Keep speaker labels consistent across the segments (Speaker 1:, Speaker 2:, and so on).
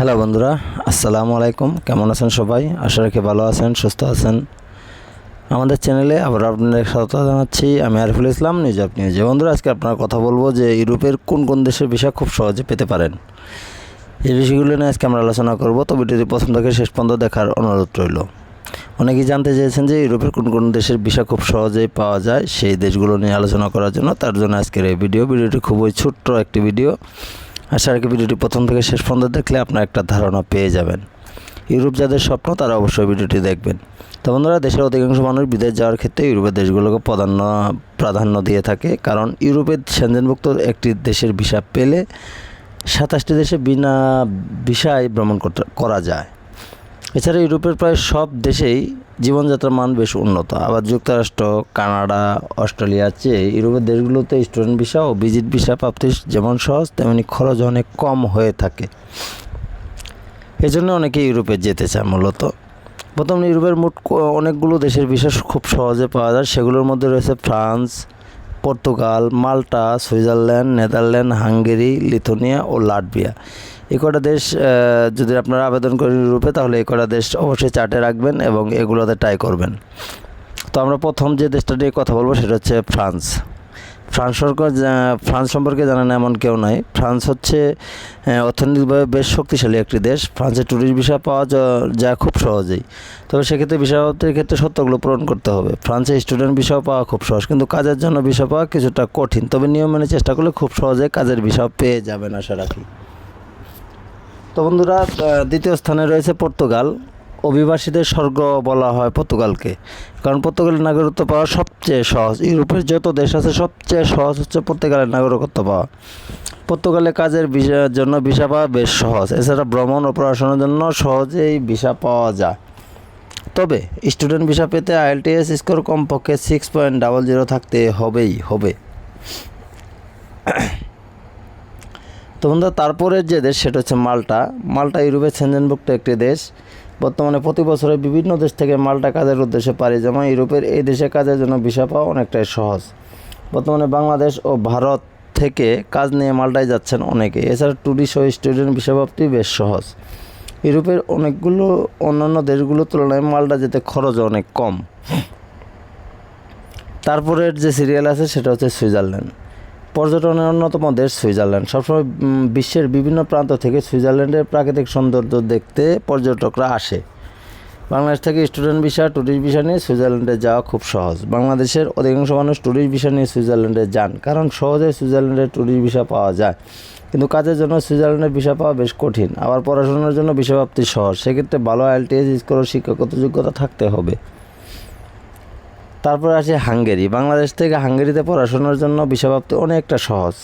Speaker 1: Hello বন্ধুরা, আসসালামু আলাইকুম। কেমন আছেন সবাই? আশা রাখি ভালো আছেন, সুস্থ আছেন। আমাদের চ্যানেলে আবার আপনাদের স্বাগত জানাচ্ছি। আমি আরিফুল ইসলাম, নিউজ অফ নিউজে বন্ধুরা, আজকে আপনার কথা বলব যে ইউরোপের কোন কোন দেশের ভিসা খুব সহজে পেতে পারেন। এই বিষয়গুলো নিয়ে আজকে আমরা আলোচনা করব, তো ভিডিওটি প্রথম থেকে শেষ পর্যন্ত দেখার অনুরোধ রইল। অনেকেই জানতে চেয়েছেন যে ইউরোপের কোন কোন দেশের ভিসা খুব সহজেই পাওয়া যায় সেই দেশগুলো নিয়ে আলোচনা করার জন্য। তার জন্য আজকের এই ভিডিও, ভিডিওটি খুবই ছোট্ট একটি ভিডিও। আশা রাখি ভিডিওটি প্রথম থেকে শেষ পর্যন্ত দেখলে আপনার একটা ধারণা পেয়ে যাবেন। ইউরোপ যাদের স্বপ্ন, তারা অবশ্যই ভিডিওটি দেখবেন। তো বন্ধুরা, দেশের অধিকাংশ মানুষ বিদেশ যাওয়ার ক্ষেত্রে ইউরোপের দেশগুলোকে প্রাধান্য প্রাধান্য দিয়ে থাকে। কারণ ইউরোপের সেনজেনভুক্ত একটি দেশের ভিসা পেলে সাতাশটি দেশে বিনা ভিসায় ভ্রমণ করা যায়। এছাড়া ইউরোপের প্রায় সব দেশেই জীবনযাত্রার মান বেশ উন্নত। আবার যুক্তরাষ্ট্র, কানাডা অস্ট্রেলিয়ার চেয়ে ইউরোপের দেশগুলোতে স্টুডেন্ট ভিসা ও ভিজিট ভিসা প্রাপ্তি যেমন সহজ, তেমনি খরচ অনেক কম হয়ে থাকে। এজন্য অনেকে ইউরোপে যেতে চায় মূলত। প্রথম ইউরোপের মোট অনেকগুলো দেশের ভিসা খুব সহজে পাওয়া যায়। সেগুলোর মধ্যে রয়েছে France, Portugal, Malta, Switzerland, Netherland, Hungary, Lithuania ও লাটভিয়া। এই কটা দেশ যদি আপনারা আবেদন করেন ইউরোপে, তাহলে এই কটা দেশ অবশ্যই চার্টে রাখবেন এবং এগুলোতে ট্রাই করবেন। তো আমরা প্রথম যে দেশটা নিয়ে কথা বলব, সেটা হচ্ছে ফ্রান্স। ফ্রান্স সরকার ফ্রান্স সম্পর্কে জানেন এমন কেউ নাই। ফ্রান্স হচ্ছে অর্থনৈতিকভাবে বেশ শক্তিশালী একটি দেশ। ফ্রান্সে ট্যুরিস্ট ভিসা পাওয়া যায় খুব সহজেই। তবে সেক্ষেত্রে ভিসা প্রাপ্তির ক্ষেত্রে সত্যগুলো পূরণ করতে হবে। ফ্রান্সে স্টুডেন্ট ভিসাও পাওয়া খুব সহজ, কিন্তু কাজের জন্য ভিসা পাওয়া কিছুটা কঠিন। তবে নিয়ম মেনে চেষ্টা করলে খুব সহজে কাজের ভিসাও পেয়ে যাবেন, আশা রাখি। তো বন্ধুরা দ্বিতীয় স্থানে রয়েছে পর্তুগাল। অভিবাসীদের স্বর্গ বলা হয় পর্তুগালকে, কারণ পর্তুগালের নাগরিকত্ব পাওয়া সবচেয়ে সহজ। ইউরোপের যত দেশ আছে, সবচেয়ে সহজ হচ্ছে পর্তুগালের নাগরিকত্ব পাওয়া। পর্তুগালে কাজের ভিসার জন্য ভিসা পাওয়া বেশ সহজ। এছাড়া ভ্রমণ ও পড়াশোনার জন্য সহজেই ভিসা পাওয়া যায়। তবে স্টুডেন্ট ভিসা পেতে আইএলটিএস স্কোর কমপক্ষে সিক্স পয়েন্ট ডাবল জিরো থাকতে হবেই, হবে। তো বন্ধুরা তারপরের যে দেশ সেটা হচ্ছে মাল্টা। মাল্টা ইউরোপের সেনজেনভুক্ত একটি দেশ। বর্তমানে প্রতি বছরে বিভিন্ন দেশ থেকে মাল্টা কাজের উদ্দেশ্যে পাড়ি জমা। ইউরোপের এই দেশে কাজের জন্য ভিসা পাওয়া অনেকটাই সহজ। বর্তমানে বাংলাদেশ ও ভারত থেকে কাজ নিয়ে মাল্টায় যাচ্ছেন অনেকে। এছাড়া ট্যুরিস্ট ও স্টুডেন্ট ভিসা প্রাপ্তি বেশ সহজ। ইউরোপের অনেকগুলো অন্যান্য দেশগুলোর তুলনায় মাল্টা যেতে খরচ অনেক কম। তারপরের যে সিরিয়াল আছে সেটা হচ্ছে সুইজারল্যান্ড। পর্যটনের অন্যতম দেশ সুইজারল্যান্ড। সবসময় বিশ্বের বিভিন্ন প্রান্ত থেকে সুইজারল্যান্ডের প্রাকৃতিক সৌন্দর্য দেখতে পর্যটকরা আসে। বাংলাদেশ থেকে স্টুডেন্ট ভিসা ট্যুরিস্ট ভিসা নিয়ে সুইজারল্যান্ডে যাওয়া খুব সহজ। বাংলাদেশের অধিকাংশ মানুষ ট্যুরিস্ট ভিসা নিয়ে সুইজারল্যান্ডে যান, কারণ সহজে সুইজারল্যান্ডে ট্যুরিস্ট ভিসা পাওয়া যায়। কিন্তু কাজের জন্য সুইজারল্যান্ডের ভিসা পাওয়া বেশ কঠিন। আবার পড়াশোনার জন্য ভিসা প্রাপ্তি সহজ। সেক্ষেত্রে ভালো আইএলটিএস স্কোর শিক্ষাগত যোগ্যতা থাকতে হবে? তারপর আসে হাঙ্গেরি। বাংলাদেশ থেকে হাঙ্গেরিতে পড়াশোনার জন্য ভিসা অনেকটা সহজ।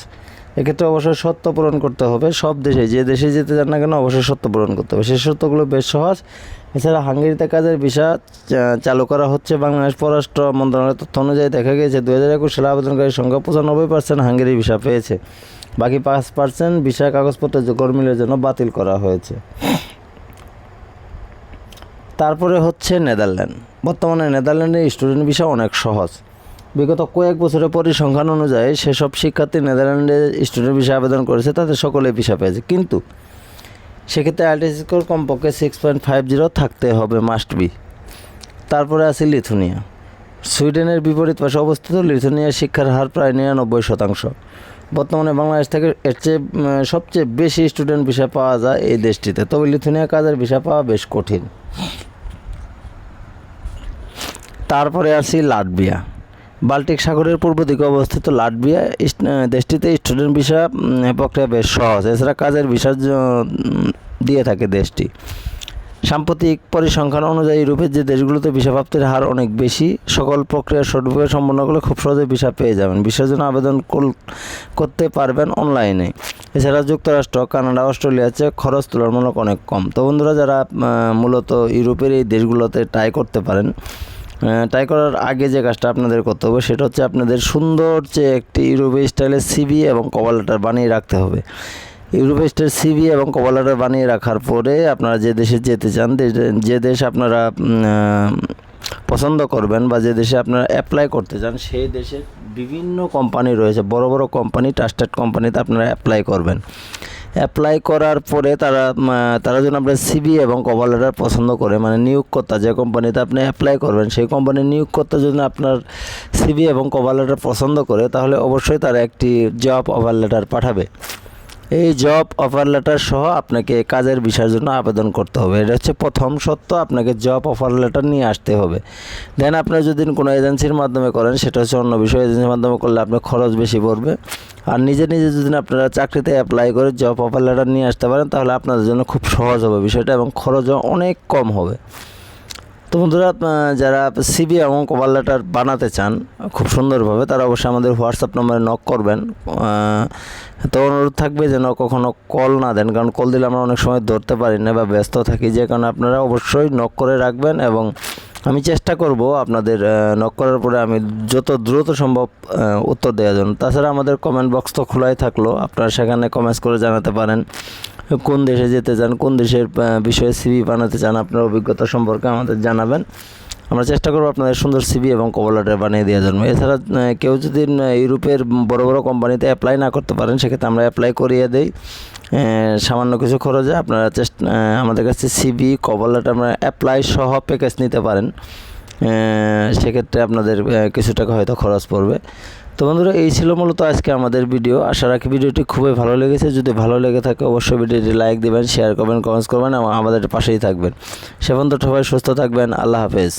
Speaker 1: এক্ষেত্রে অবশ্যই সত্য পূরণ করতে হবে। সব দেশে, যে দেশে যেতে চান না কেন অবশ্যই সত্য পূরণ করতে হবে। সেই সত্যগুলো বেশ সহজ। এছাড়া হাঙ্গেরিতে কাজের ভিসা চালু করা হচ্ছে বাংলাদেশ পররাষ্ট্র মন্ত্রণালয়ের তথ্য অনুযায়ী। দেখা গিয়েছে দু হাজার একুশ সালে আবেদনকারীর সংখ্যা পঁচানব্বই পার্সেন্ট হাঙ্গেরি ভিসা পেয়েছে। বাকি পাঁচ পার্সেন্ট ভিসা কাগজপত্রের যে কর্মীদের জন্য বাতিল করা হয়েছে। তারপরে হচ্ছে নেদারল্যান্ড। বর্তমানে নেদারল্যান্ডে স্টুডেন্ট ভিসা অনেক সহজ। বিগত কয়েক বছরের পরিসংখ্যান অনুযায়ী সেসব শিক্ষার্থী নেদারল্যান্ডে স্টুডেন্ট ভিসা আবেদন করেছে, তাদের সকলে ভিসা পেয়েছে। কিন্তু সেক্ষেত্রে আইটিএস স্কোর কমপক্ষে সিক্স পয়েন্ট ফাইভ জিরো থাকতে হবে মাস্ট বি তারপরে আছে লিথুনিয়া। সুইডেনের বিপরীত পাশে অবস্থিত লিথুনিয়ার শিক্ষার হার প্রায় নিরানব্বই শতাংশ। বর্তমানে বাংলাদেশ থেকে এর চেয়ে সবচেয়ে বেশি স্টুডেন্ট ভিসা পাওয়া যায় এই দেশটিতে। তবে লিথুনিয়া কাজের ভিসা পাওয়া বেশ কঠিন। তারপরে আসি লাটভিয়া। বাল্টিক সাগরের পূর্ব দিকে অবস্থিত আহ, দেশটিতে স্টুডেন্ট ভিসা প্রক্রিয়া বেশ সহজ। এছাড়া কাজের ভিসা দিয়ে থাকে দেশটি। সাম্প্রতিক পরিসংখ্যান অনুযায়ী ইউরোপের যে দেশগুলোতে ভিসা প্রাপ্তির হার অনেক বেশি সকল প্রক্রিয়া সঠিকভাবে সম্পন্ন করলে খুব সহজে ভিসা পেয়ে যাবেন। ভিসার জন্য আবেদন করতে পারবেন অনলাইনে। এছাড়া যুক্তরাষ্ট্র কানাডা অস্ট্রেলিয়ার চেয়ে খরচ তুলনামূলক অনেক কম। তো বন্ধুরা যারা মূলত ইউরোপের এই দেশগুলোতে ট্রাই করতে পারেন ট্রাই করার আগে যে কাজটা আপনাদের করতে হবে সেটা হচ্ছে আপনাদের সুন্দর যে একটি ইউরোপীয় স্টাইলের সিবি এবং কভার বানিয়ে রাখতে হবে। ইউরোপীয় স্টাইল সিবি এবং কভার বানিয়ে রাখার পরে আপনারা যে দেশে যেতে চান, যে দেশ আপনারা পছন্দ করবেন বা যে দেশে আপনারা অ্যাপ্লাই করতে চান, সেই দেশের বিভিন্ন কোম্পানি রয়েছে, বড় বড় কোম্পানি ট্রাস্টেড কোম্পানিতে আপনারা অ্যাপ্লাই করবেন। অ্যাপ্লাই করার পরে তারা তারা যেন আপনার সিবি এবং কভার লেটার পছন্দ করে মানে নিয়োগকর্তা যে কোম্পানিতে আপনি অ্যাপ্লাই করবেন, সেই কোম্পানির নিয়োগকর্তা যদি আপনার সিবি এবং কভার লেটার পছন্দ করে, তাহলে অবশ্যই তারা একটি জব অফার লেটার পাঠাবে। এই জব অফার লেটার সহ আপনাকে কাজের বিষয়ের জন্য আবেদন করতে হবে। এটা হচ্ছে প্রথম সত্য, আপনাকে জব অফার লেটার নিয়ে আসতে হবে। দেন আপনি যদি কোনো এজেন্সির মাধ্যমে করেন, সেটা হচ্ছে অন্য বিষয় এজেন্সির মাধ্যমে করলে আপনার খরচ বেশি পড়বে। আর নিজে নিজে যদি আপনারা চাকরিতে অ্যাপ্লাই করে জব অফার লেটার নিয়ে আসতে পারেন, তাহলে আপনাদের জন্য খুব সহজ হবে বিষয়টা এবং খরচও অনেক কম হবে। তো বন্ধুরা যারা সিবি এবং কভার লেটার বানাতে চান, খুব সুন্দরভাবে, তারা অবশ্যই আমাদের হোয়াটসঅ্যাপ নম্বরে নক করবেন। তো অনুরোধ থাকবে যেন কখনও কল না দেন, কারণ কল দিলে আমরা অনেক সময় ধরতে পারি না বা ব্যস্ত থাকি। যে কারণে আপনারা অবশ্যই নক করে রাখবেন এবং আমি চেষ্টা করব আপনাদের নক করার পরে আমি যত দ্রুত সম্ভব উত্তর দেওয়ার জন্য। তাছাড়া আমাদের কমেন্ট বক্স তো খোলাই থাকল। আপনারা সেখানে কমেন্টস করে জানাতে পারেন। কোন দেশে যেতে চান, কোন দেশের বিষয়ে সিভি বানাতে চান, আপনার অভিজ্ঞতা সম্পর্কে আমাদের জানাবেন। আমরা চেষ্টা করব আপনাদের সুন্দর সিভি এবং কভার লেটার বানিয়ে দেওয়ার জন্য। এছাড়া কেউ যদি ইউরোপের বড় বড় কোম্পানিতে অ্যাপ্লাই না করতে পারেন, সেক্ষেত্রে আমরা অ্যাপ্লাই করিয়ে দেই। সামান্য কিছু খরচে আপনারা চেষ্টা আমাদের কাছে সিভি কভার লেটার আমরা অ্যাপ্লাই সহ প্যাকেজ নিতে পারেন। সেক্ষেত্রে আপনাদের কিছু টাকা হয়তো খরচ পড়বে। তো বন্ধুরা, এই ছিল মূলত আজকে আমাদের ভিডিও আশা রাখি ভিডিওটি খুবই ভালো লেগেছে। যদি ভালো লেগে থাকে, অবশ্যই ভিডিওটি লাইক দেবেন শেয়ার করবেন কমেন্টস করবেন এবং আমাদের পাশেই থাকবেন। সে পর্যন্ত সবাই সুস্থ থাকবেন। আল্লাহ হাফেজ।